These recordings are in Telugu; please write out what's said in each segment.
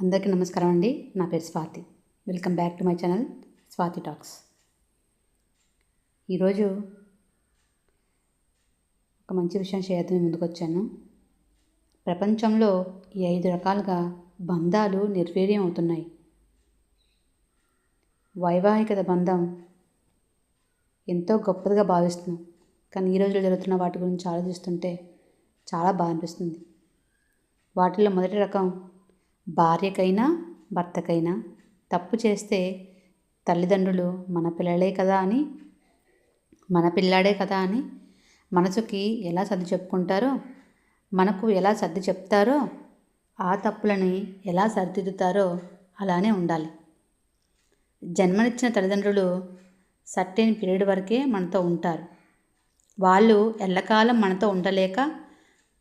అందరికీ నమస్కారం అండి. నా పేరు Swathi. Welcome back to my channel Swathi talks ఈరోజు ఒక మంచి విషయం చేయడం ముందుకు వచ్చాను. ప్రపంచంలో ఈ ఐదు రకాలుగా బంధాలు నిర్వీర్యం అవుతున్నాయి. వైవాహికత బంధం ఎంతో గొప్పదిగా భావిస్తున్నాం. కానీ ఈ రోజుల్లో జరుగుతున్న వాటి గురించి ఆలోచిస్తుంటే చాలా బాగా అనిపిస్తుంది. వాటిలో మొదటి రకం భార్యకైనా భర్తకైనా తప్పు చేస్తే తల్లిదండ్రులు మన పిల్లలే కదా అని మన పిల్లాడే కదా అని మనసుకి ఎలా సర్ది చెప్పుకుంటారో మనకు ఎలా సర్ది చెప్తారో ఆ తప్పులని ఎలా సరిదిద్దుతారో అలానే ఉండాలి. జన్మనిచ్చిన తల్లిదండ్రులు సర్టెన్ పీరియడ్ వరకే మనతో ఉంటారు. వాళ్ళు ఎల్లకాలం మనతో ఉండలేక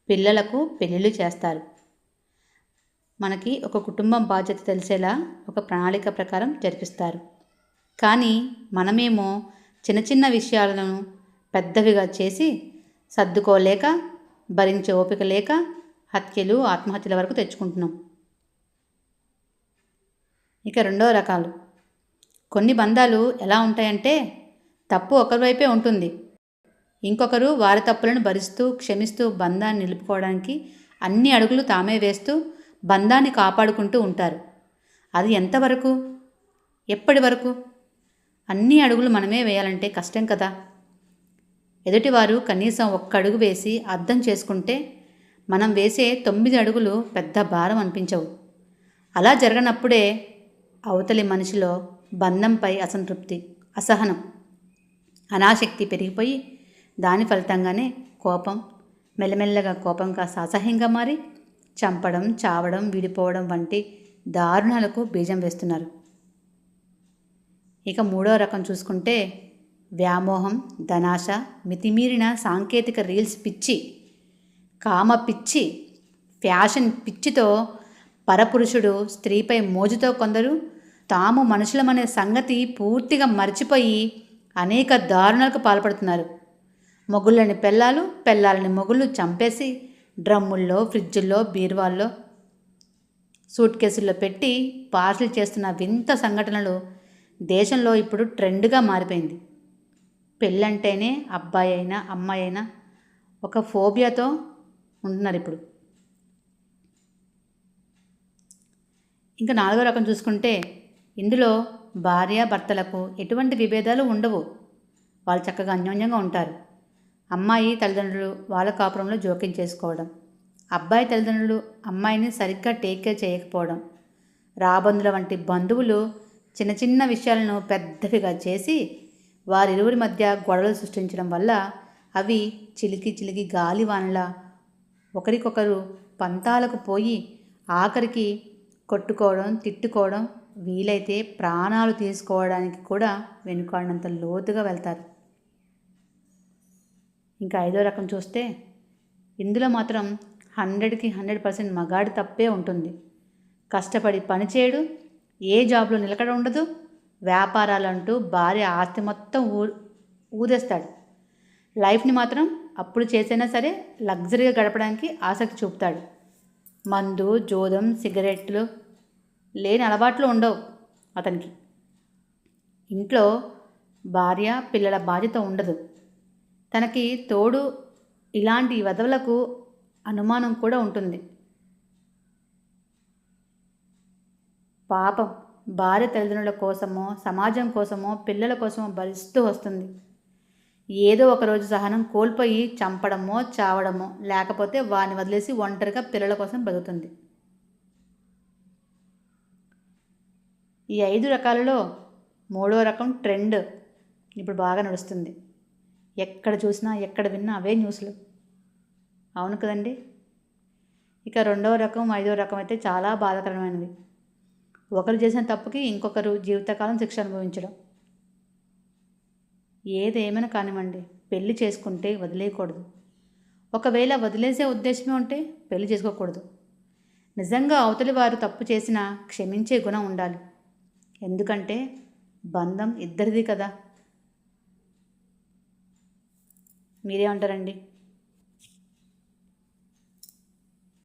పిల్లలకు పెళ్ళిళ్ళు చేస్తారు. మనకి ఒక కుటుంబం బాధ్యత తెలిసేలా ఒక ప్రణాళిక ప్రకారం జరిపిస్తారు. కానీ మనమేమో చిన్న చిన్న విషయాలను పెద్దవిగా చేసి సర్దుకోలేక భరించే ఓపిక లేక హత్యలు ఆత్మహత్యల వరకు తెచ్చుకుంటున్నాం. ఇక రెండో రకాలు. కొన్ని బంధాలు ఎలా ఉంటాయంటే తప్పు ఒకరి వైపే ఉంటుంది. ఇంకొకరు వారి తప్పులను భరిస్తూ క్షమిస్తూ బంధాన్ని నిలుపుకోవడానికి అన్ని అడుగులు తామే వేస్తూ బంధాన్ని కాపాడుకుంటూ ఉంటారు. అది ఎంతవరకు? ఎప్పటి వరకు? అన్ని అడుగులు మనమే వేయాలంటే కష్టం కదా. ఎదుటివారు కనీసం ఒక్క అడుగు వేసి అర్థం చేసుకుంటే మనం వేసే తొమ్మిది అడుగులు పెద్ద భారం అనిపించవు. అలా జరగనప్పుడే అవతలి మనిషిలో బంధంపై అసంతృప్తి అసహనం అనాశక్తి పెరిగిపోయి దాని ఫలితంగానే కోపం మెల్లమెల్లగా కోపం కాస్త అసహ్యంగా మారి చంపడం చావడం విడిపోవడం వంటి దారుణాలకు బీజం వేస్తున్నారు. ఇక మూడో రకం చూసుకుంటే వ్యామోహం ధనాశ మితిమీరిన సాంకేతిక రీల్స్ పిచ్చి కామ పిచ్చి ఫ్యాషన్ పిచ్చితో పరపురుషుడు స్త్రీపై మోజుతో కొందరు తాము మనుషులమనే సంగతి పూర్తిగా మర్చిపోయి అనేక దారుణాలకు పాల్పడుతున్నారు. మొగుళ్ళని పెళ్ళాలు పెళ్ళాలని మొగుళ్ళు చంపేసి డ్రమ్ముల్లో ఫ్రిడ్జుల్లో బీరువాల్లో సూట్ కేసుల్లో పెట్టి పార్సిల్ చేస్తున్న వింత సంఘటనలు దేశంలో ఇప్పుడు ట్రెండ్గా మారిపోయింది. పెళ్ళంటేనే అబ్బాయి అయినా అమ్మాయి అయినా ఒక ఫోబియాతో ఉంటున్నారు ఇప్పుడు. ఇంకా నాలుగో రకం చూసుకుంటే ఇందులో భార్య భర్తలకు ఎటువంటి విభేదాలు ఉండవు. వాళ్ళు చక్కగా అన్యోన్యంగా ఉంటారు. అమ్మాయి తల్లిదండ్రులు వాళ్ళ కాపురంలో జోక్యం చేసుకోవడం అబ్బాయి తల్లిదండ్రులు అమ్మాయిని సరిగ్గా టేక్ కేర్ చేయకపోవడం రాబందుల వంటి బంధువులు చిన్న చిన్న విషయాలను పెద్దవిగా చేసి వారిరువురి మధ్య గొడవలు సృష్టించడం వల్ల అవి చిలికి చిలికి గాలివానలా ఒకరికొకరు పంతాలకు పోయి ఆఖరికి కొట్టుకోవడం తిట్టుకోవడం వీలైతే ప్రాణాలు తీసుకోవడానికి కూడా వెనుకాడినంత లోతుగా వెళ్తారు. ఇంకా ఐదో రకం చూస్తే ఇందులో మాత్రం హండ్రెడ్కి హండ్రెడ్ పర్సెంట్ మగాడి తప్పే ఉంటుంది. కష్టపడి పనిచేయడు ఏ జాబ్లో నిలకడ ఉండదు. వ్యాపారాలంటూ భార్య ఆస్తి మొత్తం ఊ ఊదేస్తాడు. లైఫ్ని మాత్రం అప్పుడు చేసైనా సరే లగ్జరీగా గడపడానికి ఆసక్తి చూపుతాడు. మందు జోదం సిగరెట్లు లేని అలవాట్లు ఉండవు అతనికి. ఇంట్లో భార్య పిల్లల బాధ్యత ఉండదు. తనకి తోడు ఇలాంటి వధవులకు అనుమానం కూడా ఉంటుంది. పాపం భార్య తల్లిదండ్రుల కోసమో సమాజం కోసమో పిల్లల కోసమో భరిస్తూ వస్తుంది. ఏదో ఒకరోజు సహనం కోల్పోయి చంపడమో చావడమో లేకపోతే వారిని వదిలేసి ఒంటరిగా పిల్లల కోసం బతుకుతుంది. ఈ ఐదు రకాలలో మూడో రకం ట్రెండ్ ఇప్పుడు బాగా నడుస్తుంది. ఎక్కడ చూసినా ఎక్కడ విన్నా అవే న్యూస్లు. అవును కదండి? ఇక రెండవ రకం ఐదవ రకం అయితే చాలా బాధాకరమైనది. ఒకరు చేసిన తప్పుకి ఇంకొకరు జీవితకాలం శిక్ష అనుభవించడం. ఏదేమైనా కానివ్వండి పెళ్ళి చేసుకుంటే వదిలేయకూడదు. ఒకవేళ వదిలేసే ఉద్దేశమే ఉంటే పెళ్ళి చేసుకోకూడదు. నిజంగా అవతలి వారు తప్పు చేసినా క్షమించే గుణం ఉండాలి. ఎందుకంటే బంధం ఇద్దరిది కదా. మీరేమంటారండి?